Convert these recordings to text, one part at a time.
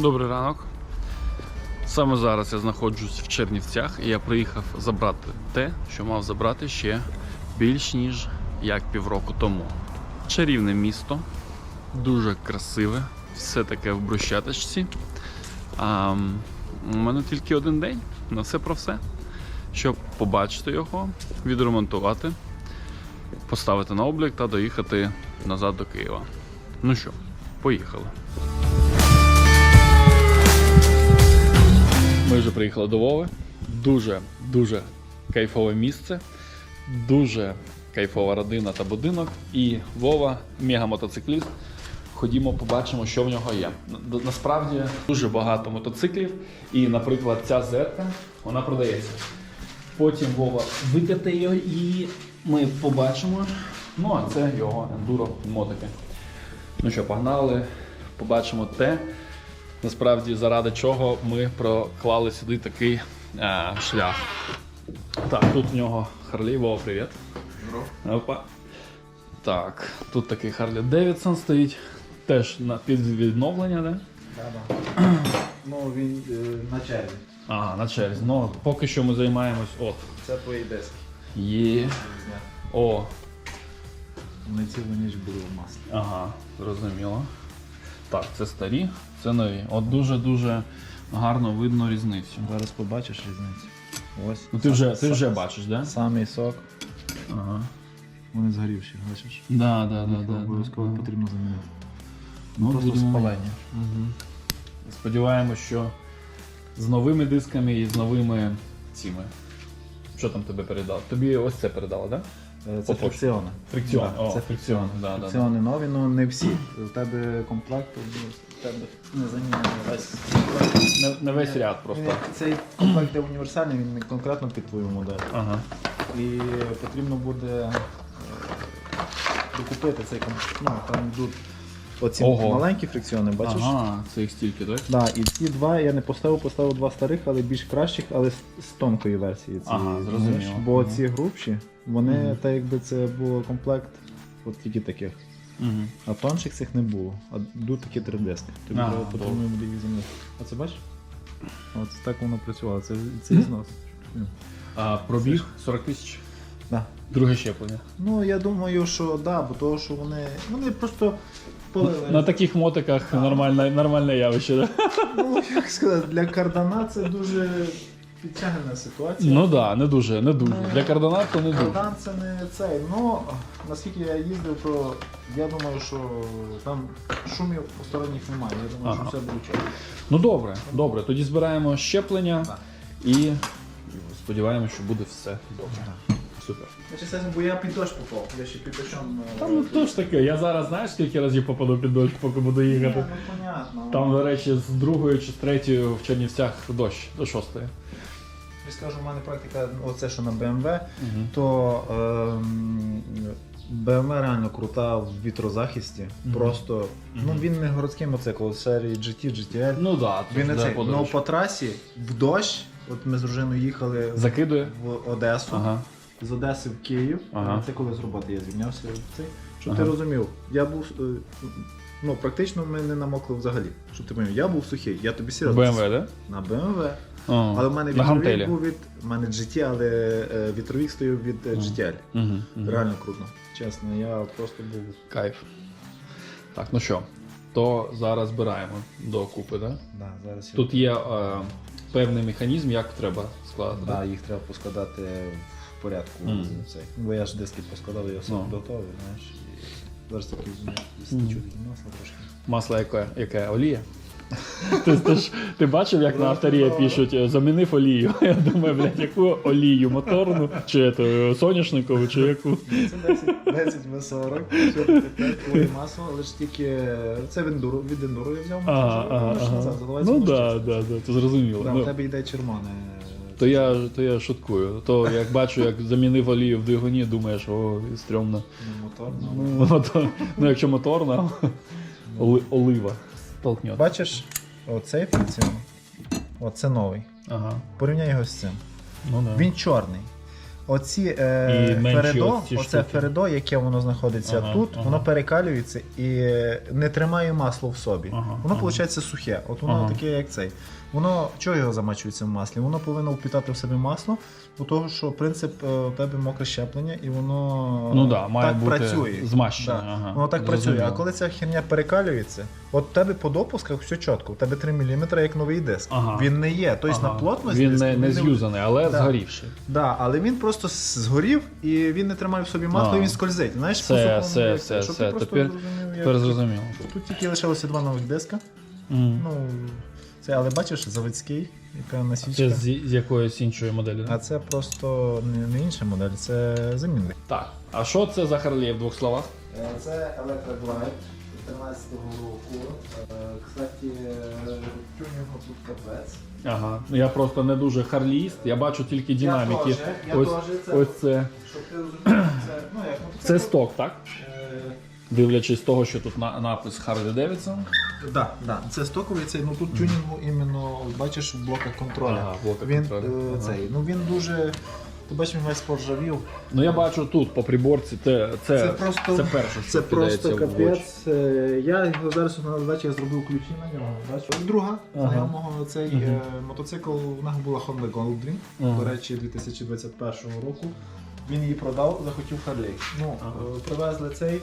Добрий ранок. Саме зараз я знаходжусь в Чернівцях і я приїхав забрати те, що мав забрати ще більш ніж як півроку тому. Чарівне місто, дуже красиве, все таке в брусчаточці. А, у мене тільки один день на все про все. Щоб побачити його, відремонтувати, поставити на облік та доїхати назад до Києва. Ну що, поїхали. Ми вже приїхали до Вови. Дуже, дуже кайфове місце, дуже кайфова родина та будинок. І Вова, мега-мотоцикліст. Ходімо, побачимо, що в нього є. Насправді дуже багато мотоциклів. І, наприклад, ця зетка вона продається. Потім Вова викатає її, ми побачимо. Ну, а це його ендуро мотики. Ну що, погнали, побачимо те, насправді заради чого ми проклали сюди такий е, шлях. Так, тут в нього Харлі, Вова, привіт. Опа. Так, тут такий Харлі Девідсон стоїть. Теж на під відновлення, да? Да-да. Ну, він е, на черзі. Ага, на черзі. Ну, поки що ми займаємось. От. Це твої диски. Є. О, Вони цілу ніч були в маслі. Ага, зрозуміло. Так, це старі, це нові. От дуже-дуже гарно видно різницю. Зараз побачиш різницю. Ось. Ну ти вже, ти вже бачиш, да? Самий сок. Ага. Вони згорівші, бачиш? Да, да, да, Їх да, обов'язково да. потрібно замінити. Ну, Просто будемо- спалення. Мгм. Сподіваємось, що з новими дисками і з новими цими. Що там тебе передав? Тобі ось це передало, так? Е, Це По пошті. фрикціони. Фрикціони. Да, О, це фрикціони, да, да, да. Нові, але не всі. У тебе комплект, у тебе не замінений весь. Не, не весь ряд просто. Він- Цей комплект є універсальний, він не конкретно під твою модель. Ага. І потрібно буде е, докупити цей комплект. Ну, там йдуть оці Ого. маленькі фрикціони, бачиш? Ага, це їх стільки, так? Да, і ці два я не поставив, поставив два старих, але більш кращих, але з, з тонкої версії. Цієї, Ага, зрозуміло. знаєш. Бо Мгм. ці грубші, вони Мгм. так якби це було комплект, от тільки таких. Угу. А тонших цих не було. А йдуть такі три диски. Тобі Ага, треба потрібно буде їх замінити. А це бачиш? От так воно працювало. Це, це ізнос. А пробіг 40 тисяч. Да. Друге щеплення. Ну, я думаю, що да, бо того, що вони. Вони просто полили. На таких мотиках нормальне, нормальне явище, да? Ну, як сказати, для кардана це дуже підтягнена ситуація. Ну так, да, не дуже, не дуже. Для кардана то не дуже. Кардан це не цей. Ну, наскільки я їздив, то я думаю, що там шумів посторонніх немає. Я думаю, Ага. що все буде чорно. Ну добре, добре. Тоді збираємо щеплення Так. і сподіваємося, що буде все добре. Супер. Значить, це, бо я під дощ попав. Я ще під дощом. е, Там ну то ж таке, я зараз знаєш, скільки разів попаду під дощ, поки буду Ні, їхати. ну понятно. Там, до речі, з другої чи з третьої в Чернівцях дощ до шостої. Я скажу, у мене практика, оце що на BMW, Угу. то ем, BMW реально крута в вітрозахисті. Мгм. Просто, ну Мгм. він не городський мотоцикл, з серії GT, GTL. Ну так, Він не цей, ну по трасі в дощ. От ми з дружиною їхали Закидує. в Одесу, Ага. З Одеси в Київ. Ага. Це коли з роботи я звільнявся. Цей. Щоб Ага. ти розумів, я був е, ну практично ми не намокли взагалі. Щоб ти розумів, я був сухий, я тобі серйозно. BMW, да? На BMW. О, Але в мене вітровік був від. У мене GT, але е, вітровік стояв від е, GTL. Угу, угу. Реально круто. Чесно, я просто був. Кайф. Так, ну що, то зараз збираємо до купи, да? Да, зараз я- Тут є е, певний механізм, як треба складати. Да, їх треба поскладати в порядку. Мгм. Цей. Бо я ж диски поскладав, я сам Ну. готовий, знаєш. Зараз такі стічу такі трошки. Масло яке? Яке? Олія? Ти, ти, ж, ти бачив, як на авторія пишуть, е, замінив олію. Я думаю, блядь, яку олію? Моторну? Чи це, соняшникову, чи яку? Це 10, 10 В40, все твоє масло, але ж тільки це від ендуро, від ендуро я взяв. Це ага, ага. Ну так, машину. да, да, це зрозуміло. Да, Ну, У тебе йде червоне. То, я, то я шуткую. То як бачу, як замінив олію в двигуні, думаєш, о, стрьомно. Ну, ну. Ну, мотор- ну якщо моторна, оли- олива толкне. Бачиш, оцей функціон, оце новий. Ага. Порівняй його з цим. Ну, да. Він чорний. Оці е, менші Фередо, оці оце штуки. Фередо, яке воно знаходиться Ага, тут, ага. воно перекалюється і не тримає масло в собі. Ага, воно ага. виходить сухе. От воно Ага. таке, як цей. Воно чого його замачується в маслі? Воно повинно впітати в себе масло, бо того, що принцип е, у тебе мокре щеплення, і воно Ну да, має так бути працює. змащене, Да. ага, Воно так працює. А коли ця херня перекалюється, от в тебе по допусках все чітко. У тебе 3 мм як новий диск. Ага. Він не є. Тобто Ага. на плотність Він диску не, не з'юзаний, але Да. згорівший. Да, але він просто згорів і він не тримає в собі масло, і він скользить. Знаєш, Все, по сухому, все, як все, це, все. Тепер, зрозумів, тепер зрозуміло. Тут тільки лишилося два нових диска. Мгм. Ну, це, але бачиш, заводський, яка насічка. Це з, з якоїсь іншої моделі. А це просто не, не інша модель, це замінник. Так. А що це за Харлей в двох словах? Е, Це Electroglide 13-го року. Е, Кстати, тюнінгу тут капець. Ага. Ну, Я просто не дуже харліст, я бачу тільки динаміки. теж, я ось, теж, це- ось це. Щоб ти розумів, це, ну, як Це сток, так? Е, Дивлячись з того, що тут на, напис Harley Davidson. Да, да. Це стоковий цей, ну тут тюнінгу іменно бачиш в блоках контролю. Ага, в блоках він, контролю. е, Ага. цей, ну він дуже. Ти бачиш, він весь поржавів. Ну я бачу тут по приборці, це, це, Це просто- перше, що Це кидається просто в очі. капець. Е, Я його зараз на задачі я зробив ключі на нього. Бачиш? Друга Ага. знайомого цей Мгм. е, мотоцикл, у нього була Honda Goldwing, Ага. до речі, 2021 року. Він її продав, захотів Харлей. Ну, Ага. е, привезли цей.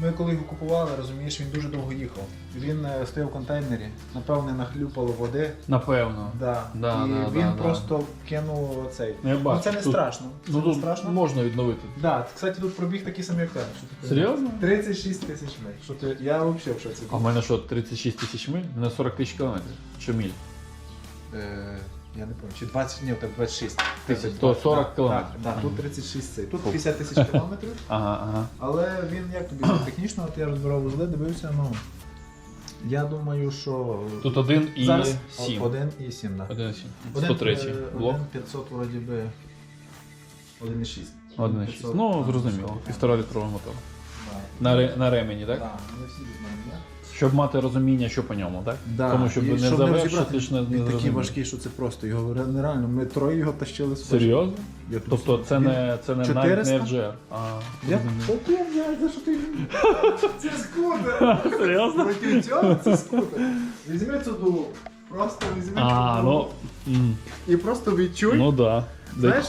Ми коли його купували, розумієш, він дуже довго їхав. Він е, стояв в контейнері, напевне, нахлюпало води. Напевно. Да. Да, і да, він да, просто кинув цей. Ну, я бачу, ну це не тут- страшно. Це Ну не тут страшно. можна відновити. Да, кстати, тут пробіг такий самий як тебе. що ти Серйозно? 36 тисяч миль. Що ти... Я взагалі в шоці. А в мене що, 36 тисяч миль? У мене 40 тисяч кілометрів. Чи миль? Е, я не пам'ятаю, чи 20, ні, так 26 Тисяч, то 40 кілометрів. Так, так, тут 36 цей. Тут 50 тисяч кілометрів, Ага, ага. але він як тобі технічно, от я розбирав вузли, дивився, ну. Я думаю, що. Тут 1 і Зараз 7. 1 і 7, так. 1 і 7. Один, 103 е, блок. 1 500 вроді би. 1,6. 1,6. Ну, зрозуміло. Півтора літровий мотор. Да. На, ре- на ремені, так? Да, не всі знаємо, да? Щоб мати розуміння, що по ньому, так? Да. Тому щоб і не щоб завершити, ж не, не Він такий важкий, що це просто його нереально. Ми троє його тащили з Серйозно? Я тут Тобто це він- не, це не, навіть 400? не FGR. А, Я блядь, за що ти? Це скутер! Серйозно? Проти цього це скутер. Візьми цю дулу. Просто візьми А, цю ну, і просто відчуй. ну да. Знаєш,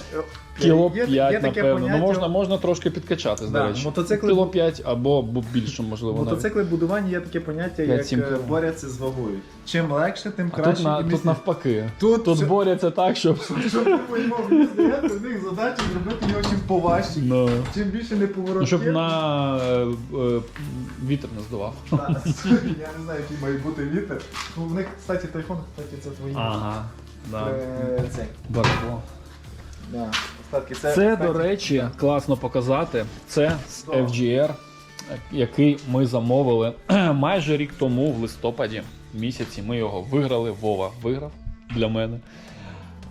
Кіло є- є 5, таке напевно. поняття- Ну можна, можна трошки підкачати, Да, речі. мотоцикли- Кіло 5 або більше, можливо. навіть. Будування є таке поняття, як 5-7 е, кіло. борються з вагою. Чим легше, тим А краще. тут, на, тут навпаки. Тут Тут все- борються так, щоб. Щоб ти поймав, в них задача зробити його чим поважче. Ну, Чим більше не ну, щоб на е, е, вітер не здував. Так, Я не знаю, який має бути вітер. Ну, в них, кстати, тайфон, кстати, це твої. Ага. Да. Е, Це. Барахло. Да. Остатки. Це, Це, до речі, класно показати. Це з FGR, який ми замовили майже рік тому, в листопаді місяці. Ми його виграли. Вова виграв для мене.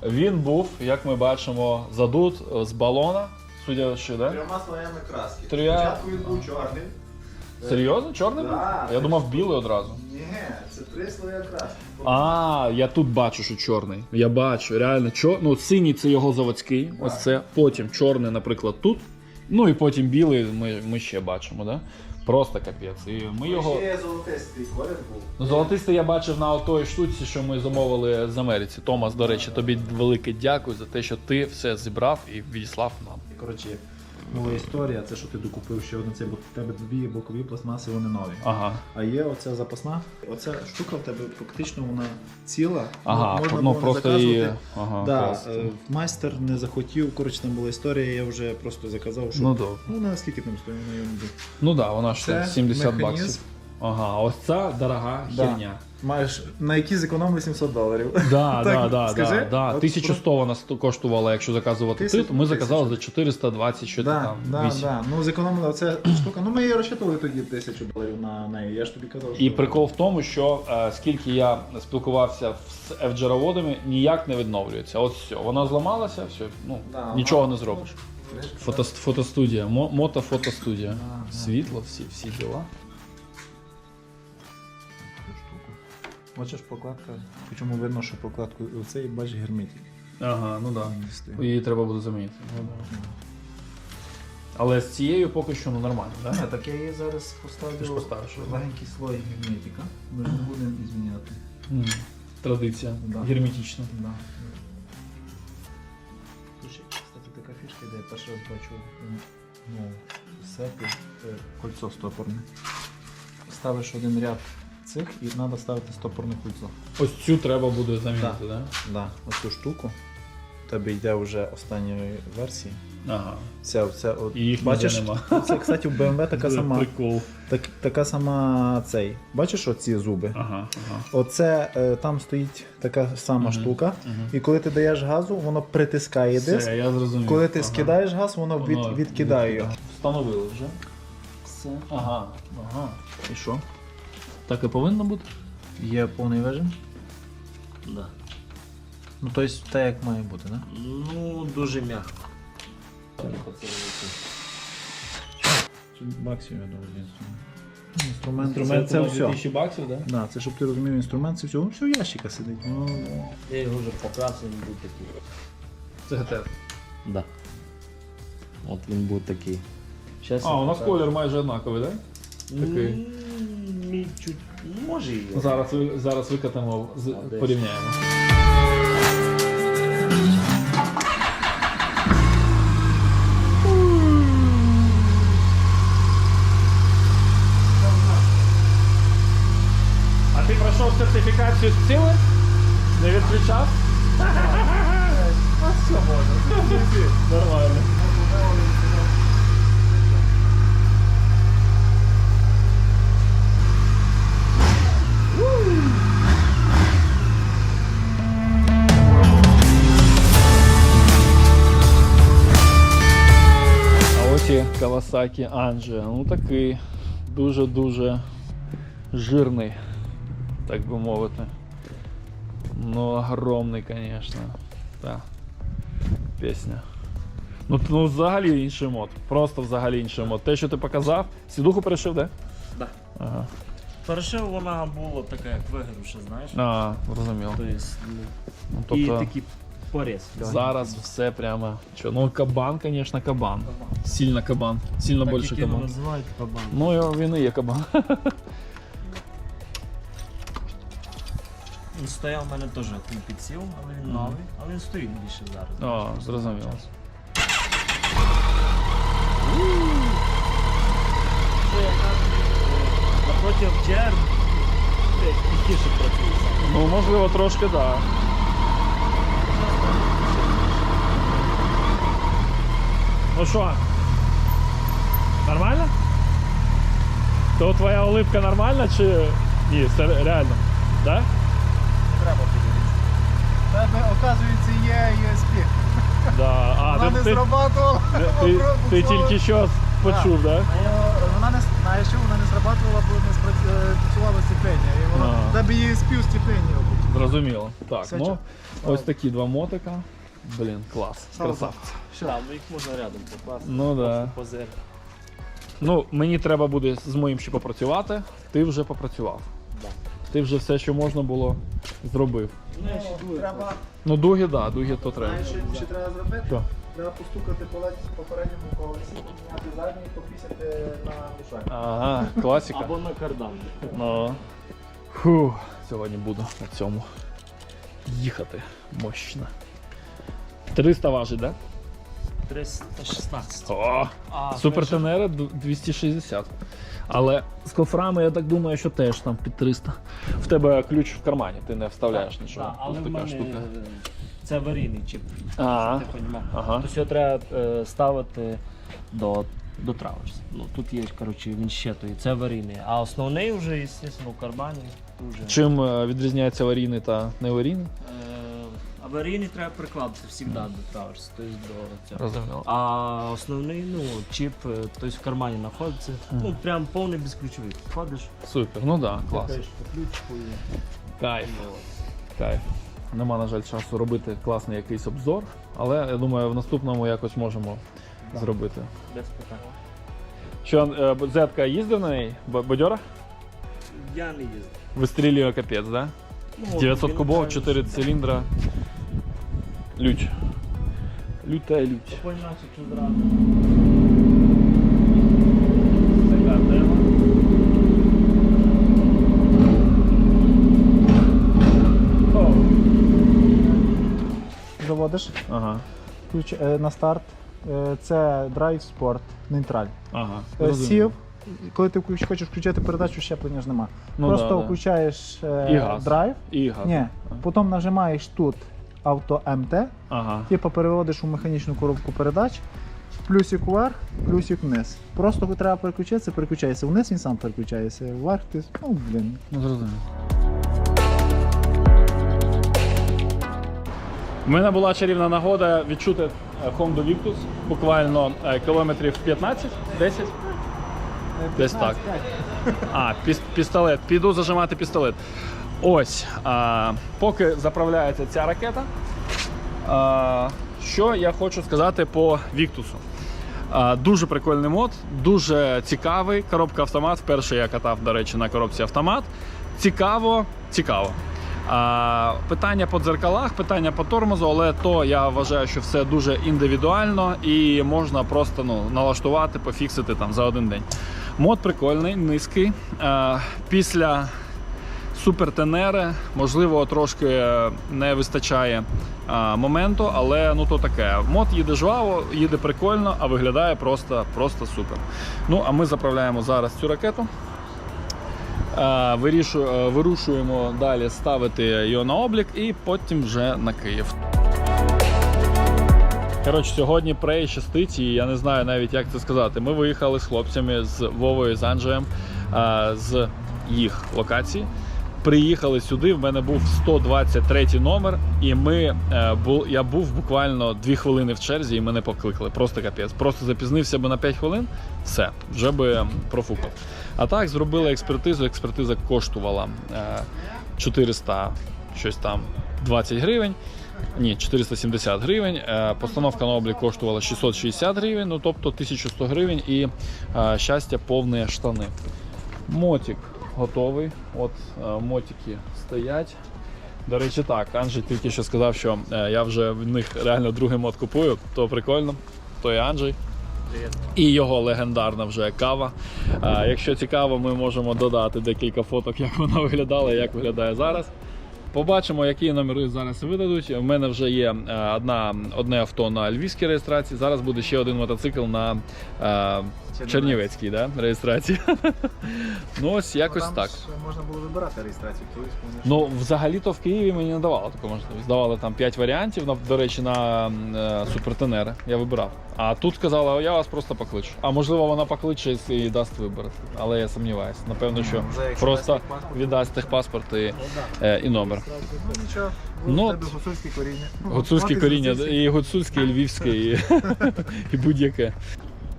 Він був, як ми бачимо, задут з балона. Судячи, да? Трьома слоями краски. Трьома- Спочатку він був чорний. Серйозно? Чорний був? Да. Я думав, білий одразу. Ні, це три слоя краски. А, я тут бачу, що чорний. Я бачу, реально, чор... ну, синій це його заводський. Ось це. Потім чорний, наприклад, тут. Ну і потім білий ми, ми ще бачимо, да? Просто капець. І ми його. Ще золотистий колір був. Ну, золотистий я бачив на той штуці, що ми замовили з Америці. Томас, до речі, тобі велике дякую за те, що ти все зібрав і відіслав нам. Коротше, нова історія, це що ти докупив ще одне це, бо в тебе дві бокові пластмаси, вони нові. Ага. А є оця запасна. Оця штука в тебе фактично вона ціла. Ага, Можна ну було не просто заказувати. її. Ага, Да, клас. е, майстер не захотів, коротше, там була історія, я вже просто заказав, що. Ну добре. Ну, на скільки там стоїть на йому? Ну так, да, вона ж там 70 механізм. баксів. Ага, ось ця дорога Да. херня. Маєш, на які зекономили 700 доларів. Да, Так, да, да, скажи, да, да. от 1100 вона ст- коштувала, якщо заказувати Тисяч- тут. Ми заказали за 420, що Да, там, да, 8. да. Ну, зекономили оця штука. Ну, ми її розчитували тоді тисячу доларів на неї. Я ж тобі казав, що. І прикол в тому, що е, скільки я спілкувався з FG-роводами, ніяк не відновлюється. От все, вона зламалася, все, ну, Да, нічого не зробиш. Фото, фотостудія, мо, мотофотостудія. Світло, всі, всі діла. Бачиш, прокладка. Причому видно, що прокладку оцей, бачиш, герметик. Ага, ну так. Стоїть. Її треба буде замінити. Ну, да. Але з цією поки що ну, нормально, так? Ні, так я її зараз поставлю поставиш. легенький слой герметика. Ми ж не будемо зміняти. Традиція. Да. Герметична. Да. Слушай, кстати, така фішка, де я перший раз бачу ну, сети, е, кольцо стопорне. Ставиш один ряд цих і треба ставити стопорне кольцо. Ось цю треба буде замінити, Да. так? Да, оцю штуку. У тебе йде вже останньої версії. Ага. Ця, ця, от, І їх бачиш, ніде нема. Це, кстати, в BMW така Це сама. Прикол. Так, така сама цей. Бачиш оці зуби? Ага, ага. Оце е, там стоїть така сама штука, і коли ти даєш газу, воно притискає диск. Все, я зрозумів. Коли ти Ага. скидаєш газ, воно, від, Воно відкидає його. Встановили вже. Все. Ага. Ага. І що? Так і повинно бути? Є повний вижим? Да. Ну, тобто, те, як має бути, да? Ну, дуже м'яко. Баксів, я думаю, інструмент. Інструмент, Інструмент це, це все. 2000 баксів, так? Да, це щоб ти розумів, інструмент це все, ну, все в ящика сидить. Ну, Я його вже покрасив, він був такий. Це ГТР. Да. От він був такий. Щас А, я у нас покажу. колір майже однаковий, так? такий. Мій чуть. Може і є. Зараз, ви- зараз викатаємо, з- десь. порівняємо. А ти пройшов сертифікацію з цілим? Не відключав? А все можна. Нормально. І Kawasaki Anja. Ну такий дуже-дуже жирний, так би мовити. Ну, огромний, звісно. Так. Пісня. Ну, ну взагалі інший мод. Просто взагалі інший мод. Те, що ти показав, сідуху перешив, де? Да. Ага. Перше вона була така, як вигрівша, знаєш. А, зрозумів. Тобто, ну, Ну, і тобто поріз. зараз все прямо. Що, ну кабан, звісно, кабан. Сильно кабан. Сильно Так, більше кабан. називають кабан. Ну, він і є кабан. Він стояв у мене теж підсів, але він новий, але він стоїть більше зараз. О, зрозуміло. Кажу, е, напроти ЧР тихіше працює. Ну, можливо, трошки так. Да. Ну що? Нормально? То твоя улыбка нормальна чи ні, це реально? Да? треба подивитися. Тебе, оказується, є ESP. Да. А, Вона ти, не ти, зрабатувала. ти, ти тільки що почув, так? Да? Вона не знаєш, вона не зрабатувала, бо не спрацювала степлення. І воно А. тебе ESP степлення. Зрозуміло. Так, ну ось такі два мотика. Блін, клас. Красавці. Так, ну їх можна рядом покласти. Ну да. Позир. Ну, мені треба буде з моїм ще попрацювати. Ти вже попрацював. Да. Ти вже все, що можна було, зробив. Ну, я ще дує. Треба, Ну, дуги, да, дуги то треба. знаєш, що ще треба зробити? Що? Треба постукати по ледь попередньому колесі, підняти задній і попісяти на мішак. Ага, класика. Або на кардан. Ну. Фу, сьогодні буду на цьому їхати мощно. 300 важить, да? 316. О, А, Супер Тенера 260. Але з кофрами, я так думаю, що теж там під 300. В тебе ключ в кармані, ти не вставляєш нічого. Так, але Тут в така мене штука. це аварійний чіп. А, Ти ага. Тобто його треба е, ставити до, до траверс. Ну, тут є, коротше, він щитує, це аварійний. А основний вже, звісно, в кармані. Вже. Чим е, відрізняється аварійний та неаварійний? Е, аварійний треба прикладати завжди до траверс, тобто до цього. Розуміло. А основний, ну, чіп, е, тобто в кармані знаходиться. Ну, прям повний безключовий. Входиш, Супер, ну да, клас. тикаєш по ключику і Кайф. Кайф. Нема, на жаль, часу робити класний якийсь обзор, але я думаю, в наступному якось можемо зробити. без питань. Що, е, Зетка їздив на неї? Б- Бодьора? Я не їздив. Вистрілює капець, да? Ну, 900 він, кубов, е, 4 циліндра. Лють. Люта лють. Така тема. Заводиш Ага. ключ е, на старт. Е, Це драйв спорт, нейтраль. Ага. Е, Розумію. Сів. Коли ти включ, хочеш включити передачу, щеплення ж нема. Ну, Просто да, да. включаєш е, І газ. драйв. І газ. Ні, потім нажимаєш тут авто МТ, Ага. типу переводиш у механічну коробку передач, плюсик вверх, плюсик вниз. Просто треба переключитися, переключається вниз, він сам переключається. Вверх ти. Ну, блін. Ну, зрозумів. У мене була чарівна нагода відчути е, Honda Victus буквально е, кілометрів 15, 10. Десь так. А, піс- пістолет. Піду зажимати пістолет. Ось. А, поки заправляється ця ракета. А, що я хочу сказати по Віктусу. А, дуже прикольний мод, дуже цікавий. Коробка автомат. Вперше я катав, до речі, на коробці автомат. Цікаво, цікаво. А, питання по дзеркалах, питання по тормозу, але то я вважаю, що все дуже індивідуально і можна просто ну, налаштувати, пофіксити там за один день. Мод прикольний, низький. А, після супертенери, можливо, трошки е, не вистачає а, моменту, але ну то таке. Мод їде жваво, їде прикольно, а виглядає просто, просто супер. Ну, а ми заправляємо зараз цю ракету. Е, вирішу, е, вирушуємо далі ставити його на облік і потім вже на Київ. Коротше, сьогодні прей щастить, і я не знаю навіть як це сказати. Ми виїхали з хлопцями з Вовою з Анджеєм е, з їх локації. Приїхали сюди. В мене був 123 номер, і ми е, бу, я був буквально 2 хвилини в черзі, і мене покликали. Просто капець. Просто запізнився би на 5 хвилин. Все, вже би профукав. А так зробили експертизу. Експертиза коштувала е, 400 щось там 20 гривень. Ні, 470 гривень. Е, Постановка на облік коштувала 660 гривень, ну тобто 1100 гривень і е, щастя повні штани. Мотик готовий. От е, мотики стоять. До речі, так, Анджей тільки що сказав, що е, я вже в них реально другий мод купую, то прикольно. То і Анджей. І його легендарна вже кава. Е, Якщо цікаво, ми можемо додати декілька фоток, як вона виглядала і як виглядає зараз. Побачимо, які номери зараз видадуть. У мене вже є е, одна, одне авто на львівській реєстрації. Зараз буде ще один мотоцикл на е, Чернівецькій да, реєстрації. ну ось якось так. можна було вибирати реєстрацію. Ну, взагалі-то в Києві мені не давали таку можливість. Давали там 5 варіантів, до речі, на е, супертенери. Я вибирав. А тут сказали, я вас просто покличу. А можливо, вона покличе і- дасть вибір. Але я сумніваюся. Напевно, що просто віддасть техпаспорт і, е, і номер. Ну нічого, Ну, тебе гуцульське коріння. Гуцульське коріння, і гуцульське, і львівське, і, і будь-яке.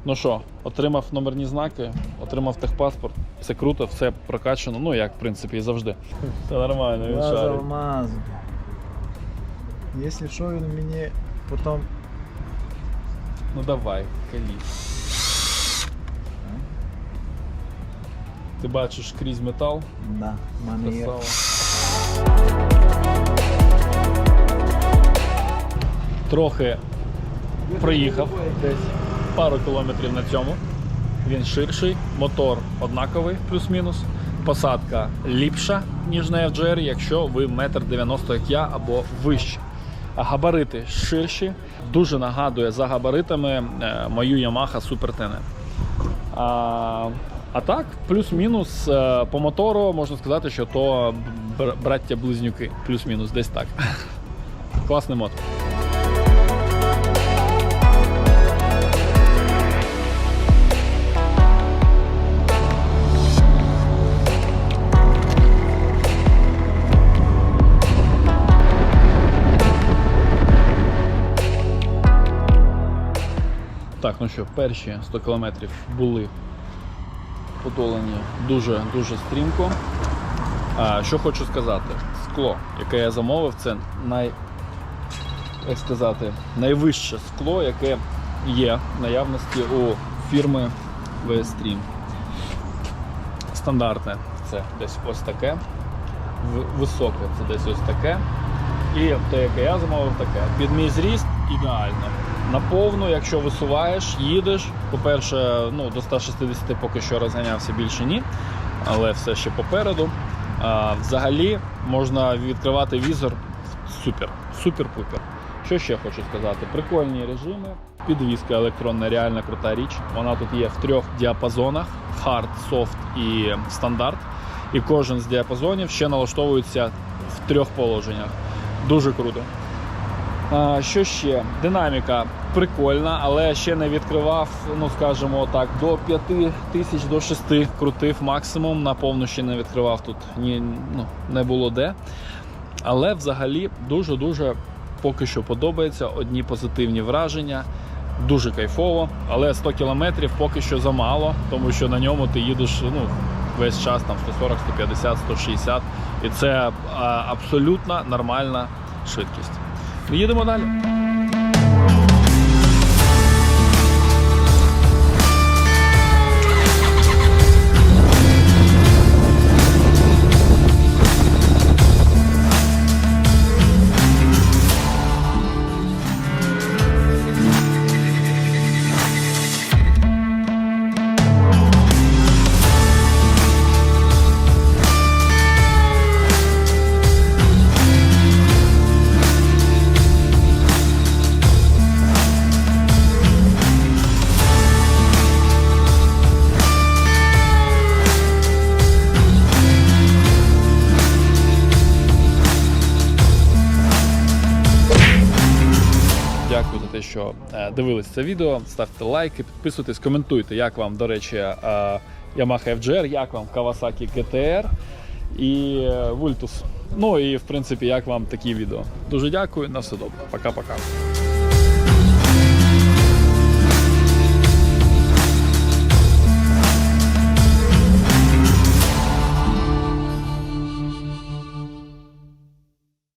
Ну що, отримав номерні знаки, отримав техпаспорт. Все круто, все прокачано. Ну як, в принципі, і завжди. Все нормально, він шарить. Якщо що, він мені потім Ну давай, калі. Ти бачиш крізь метал. Да, в мене є. Красава. Трохи проїхав десь пару кілометрів на цьому. Він ширший, мотор однаковий, плюс-мінус. Посадка ліпша, ніж на FGR, якщо ви метр 90 як я або вище. Габарити ширші, дуже нагадує за габаритами е, мою Yamaha Super Tenere. А, а так, плюс-мінус е, по мотору можна сказати, що то браття-близнюки. Плюс-мінус, десь так. Класний мотор. Так, ну що, перші 100 кілометрів були подолані дуже дуже стрімко. А, що хочу сказати, скло, яке я замовив, це най, як сказати, найвище скло, яке є в наявності у фірми V-Stream. Стандартне це десь ось таке. Високе це десь ось таке. І те, яке я замовив, таке. Під мій зріст ідеально. Наповну, якщо висуваєш, їдеш. По-перше, ну, до 160 поки що розганявся більше ні, але все ще попереду. А, взагалі можна відкривати візор супер, супер-пупер. Що ще хочу сказати? Прикольні режими. Підвізка електронна, реально крута річ. Вона тут є в трьох діапазонах: хард, софт і стандарт. І кожен з діапазонів ще налаштовується в трьох положеннях. Дуже круто. Що ще? Динаміка прикольна, але ще не відкривав, ну скажімо так, до 5 тисяч до 6 крутив максимум. На повну ще не відкривав тут ні, ну, не було де. Але взагалі дуже-дуже поки що подобається. Одні позитивні враження. Дуже кайфово, але 100 кілометрів поки що замало, тому що на ньому ти їдеш ну, весь час там 140, 150, 160. І це абсолютно нормальна швидкість. Їдемо далі. Дивились це відео. Ставте лайки, підписуйтесь, коментуйте, як вам, до речі, е, Yamaha FGR, як вам Kawasaki GTR і е, Vultus. Ну і в принципі, як вам такі відео. Дуже дякую, на все добре. Пока-пока.